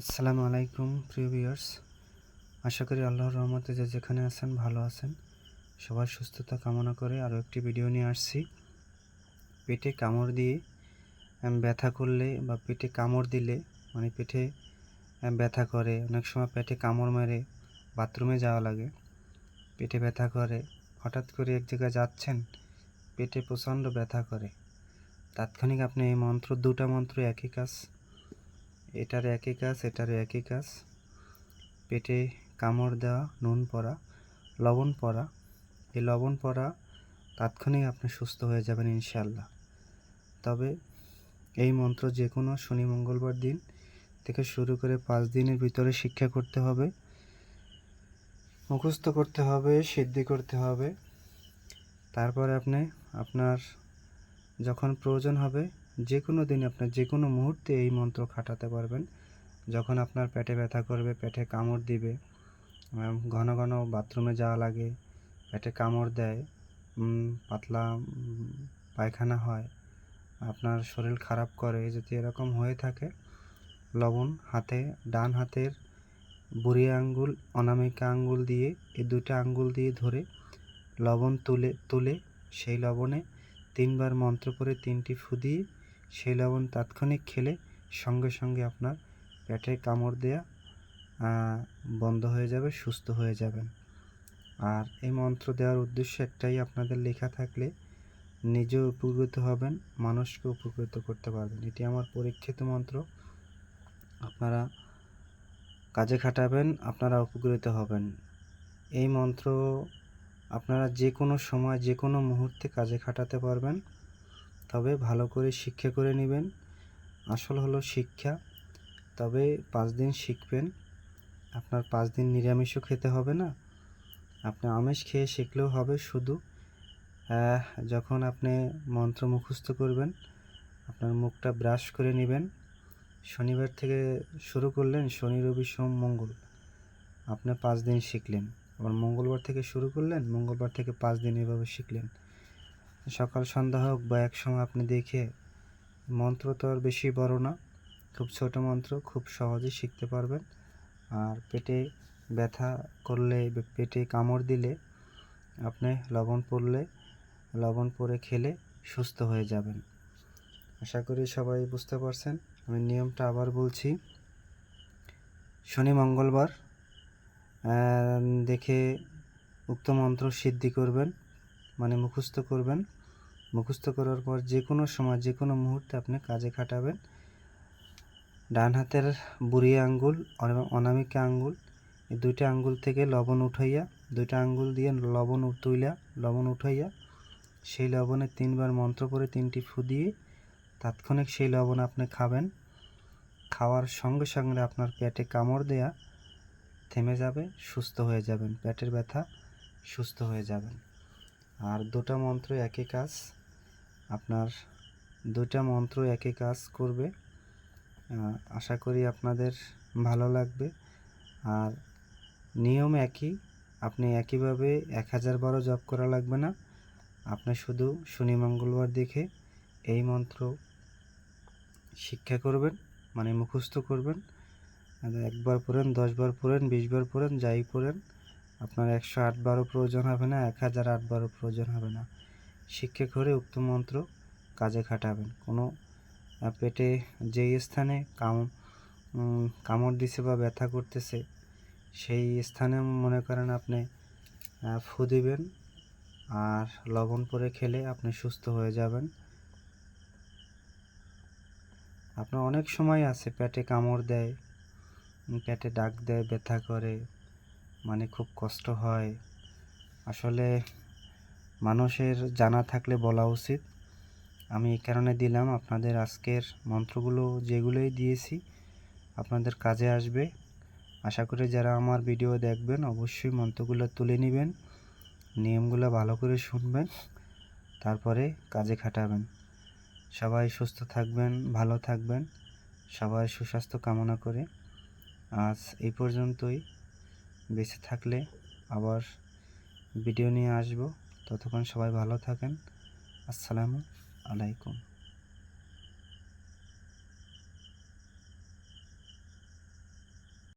আসসালামু আলাইকুম, প্রিয় ভিউয়ার্স। আশা করি আল্লাহর রহমতে যে যেখানে আছেন, ভালো আছেন। সবার সুস্থতা কামনা করে আরও একটি ভিডিও নিয়ে আসছি। পেটে কামড় দিয়ে ব্যথা করলে বা পেটে কামড় দিলে মানে পেটে ব্যথা করে, অনেক সময় পেটে কামড় মেরে, বাথরুমে যাওয়া লাগে। পেটে ব্যথা করে, হঠাৎ করে এক জায়গায় যাচ্ছেন, পেটে প্রচণ্ড ব্যথা করে। তাৎক্ষণিক আপনি এই মন্ত্র, দুটা মন্ত্র একই কাজ এটার একই কাজ এটার একই কাজ। পেটে কামড় দেওয়া, নুন পড়া, লবণ পড়া, এই লবণ পড়া তাৎক্ষণিক আপনি সুস্থ হয়ে যাবেন ইনশাল্লাহ তবে এই মন্ত্র যে কোনো শনি, মঙ্গলবার দিন থেকে শুরু করে পাঁচ দিনের ভিতরে শিক্ষা করতে হবে, মুখস্থ করতে হবে, সিদ্ধি করতে হবে। তারপরে আপনি আপনার যখন প্রয়োজন হবে যে কোনো দিন আপনার যে কোনো মুহূর্তে এই মন্ত্র খাটাতে পারবেন। যখন আপনার পেটে ব্যথা করবে, পেটে কামড় দিবে ঘন ঘন বাথরুমে যাওয়া লাগে, পেটে কামড় দেয় পাতলা পায়খানা হয়, আপনার শরীর খারাপ করে, যদি এরকম হয়ে থাকে, লবণ হাতে, ডান হাতের বুড়ি আঙ্গুল, অনামিকা আঙ্গুল দিয়ে এই দুইটা আঙ্গুল দিয়ে ধরে লবণ তুলে তুলে সেই লবণে তিনবার মন্ত্র করে তিনটি ফু দিয়ে সেই লবণ তাৎক্ষণিক খেলে সঙ্গে সঙ্গে আপনার পেটে কামড় দেয়া বন্ধ হয়ে যাবে, সুস্থ হয়ে যাবেন। আর এই মন্ত্র দেওয়ার উদ্দেশ্য একটাই, আপনাদের লেখা থাকলে নিজেও উপকৃত হবেন মানুষকে উপকৃত করতে পারবেন। এটি আমার পরীক্ষিত মন্ত্র। আপনারা কাজে খাটাবেন, আপনারা উপকৃত হবেন। এই মন্ত্র আপনারা যে কোনো সময় যে কোনো মুহূর্তে কাজে খাটাতে পারবেন। তবে ভালো করে শিক্ষা করে নেবেন। আসল হলো শিক্ষা। তবে পাঁচ দিন শিখবেন। আপনার পাঁচ দিন নিরামিষও খেতে হবে না। আপনি আমিষ খেয়ে শিখলেও হবে শুধু। যখন আপনি মন্ত্র মুখস্থ করবেন, আপনার মুখটা ব্রাশ করে নেবেন। শনিবার থেকে শুরু করলেন, শনি, রবি, সোম, মঙ্গল। আপনি পাঁচ দিন শিখলেন। আবার মঙ্গলবার থেকে শুরু করলেন, মঙ্গলবার থেকে পাঁচ দিন এভাবে শিখলেন। সকাল সন্ধ্যা হোক বা এক সময় আপনি দেখে, মন্ত্র তো আর বেশি বড় না। খুব ছোট মন্ত্র, খুব সহজে শিখতে পারবেন। আর পেটে ব্যথা করলে, পেটে কামড় দিলে আপনি লবণ পড়লে, লবণ পরে খেলে সুস্থ হয়ে যাবেন। আশা করি সবাই বুঝতে পারছেন। আমি নিয়মটা আবার বলছি। শনি মঙ্গলবার দেখে উক্ত মন্ত্র সিদ্ধি করবেন। মানে মুখস্থ করবেন। মুখস্থ করার পর যে কোনো সময় যে কোনো মুহূর্তে আপনি কাজে খাটাবেন। ডান হাতের বুড়ি আঙ্গুল অনা- অনামিকা আঙ্গুল, এই দুইটা আঙ্গুল থেকে লবণ উঠাইয়া, দুইটা আঙ্গুল দিয়ে লবণ তুইলা, লবণ উঠাইয়া, সেই লবণে তিনবার মন্ত্র করে তিনটি ফু দিয়ে তাৎক্ষণিক সেই লবণ আপনি খাবেন। খাওয়ার সঙ্গে সঙ্গে আপনার পেটে কামড় দেয়া থেমে যাবে, সুস্থ হয়ে যাবেন। পেটের ব্যথা সুস্থ হয়ে যাবেন আর দুটা মন্ত্র একই কাজ। আপনার দুটা মন্ত্র একই কাজ করবে। আশা করি আপনাদের ভালো লাগবে। আর নিয়ম একই, আপনি একইভাবে এক হাজার বারো জপ করা লাগবে না। আপনি শুধু শনি, মঙ্গলবার দেখে এই মন্ত্র শিক্ষা করবেন মানে মুখস্থ করবেন। একবার পড়েন দশবার পড়েন বিশবার পড়েন, যাই পড়েন আপনার একশো আটবারও প্রয়োজন হবে না, এক হাজার আটবারও প্রয়োজন হবে না। শিক্ষা করে উক্ত মন্ত্র কাজে খাটাবেন। কোনো পেটে যেই স্থানে কাম কামড় দিছে বা ব্যথা করতেছে, সেই স্থানে মনে করেন আপনি ফু দিবেন আর লবণ পরে খেলে আপনি সুস্থ হয়ে যাবেন। আপনার অনেক সময় আছে, পেটে কামড় দেয় পেটে ডাক দেয়, ব্যথা করে। মানে খুব কষ্ট হয়। আসলে মানুষের জানা থাকলে বলা উচিত। আমি এই কারণে দিলাম আপনাদের আজকের মন্ত্রগুলো যেগুলোই দিয়েছি, আপনাদের কাজে আসবে। আশা করি যারা আমার ভিডিও দেখবেন অবশ্যই মন্ত্রগুলো তুলে নেবেন, নিয়মগুলো ভালো করে শুনবেন, তারপরে কাজে খাটাবেন। সবাই সুস্থ থাকবেন, ভালো থাকবেন, সবাই সুস্বাস্থ্য কামনা করে। আজ এই পর্যন্তই। বেঁচে থাকলে আবার ভিডিও নিয়ে আসব। ততক্ষণ সবাই ভালো থাকেন। আসসালামু আলাইকুম।